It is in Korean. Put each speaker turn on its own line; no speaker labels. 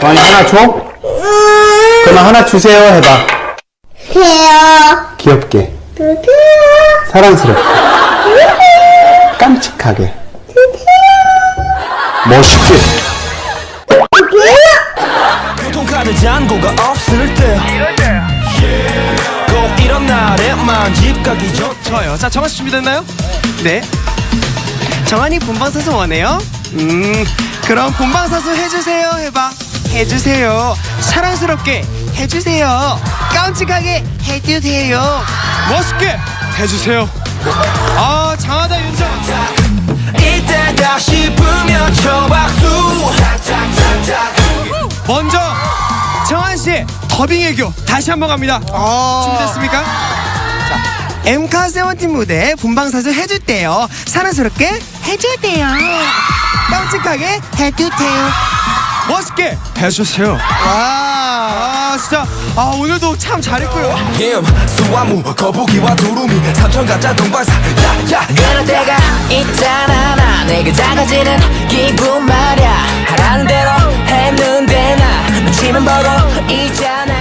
많이 하나 줘? 그러면 하나 주세요 해봐.
세요.
귀엽게,
주세요.
사랑스럽게, 깜찍하게, 멋있게.
교통카드 잔고가 없을 때. 꼭 이런 날에만 집 가기 전.
좋아요. 자, 정한 씨 준비됐나요? 네. 정한이 본방 사수 원해요? 음, 그럼 본방사수 해주세요. 해봐. 해주세요. 사랑스럽게 해주세요. 깜찍하게 해주세요. 멋있게 해주세요. 아, 장하다 윤정.
이때다 싶으면 쳐 박수.
먼저 정한 씨 더빙 애교 다시 한번 갑니다. 준비됐습니까? 자, 엠카 세븐틴 무대 본방사수 해줄 때요. 사랑스럽게 해줄 때요. 깜찍하게 해주세요. 멋있게 해주세요. 와, 아, 진짜. 아, 오늘도 참 잘했고요.
수화무, 거북이와 두루미, 삼천가짜 동방사,
그럴 때가 있잖아, 나 내게 작아지는 기분 말야. 하라는 대로 했는데 나 눈치만 보고 있잖아.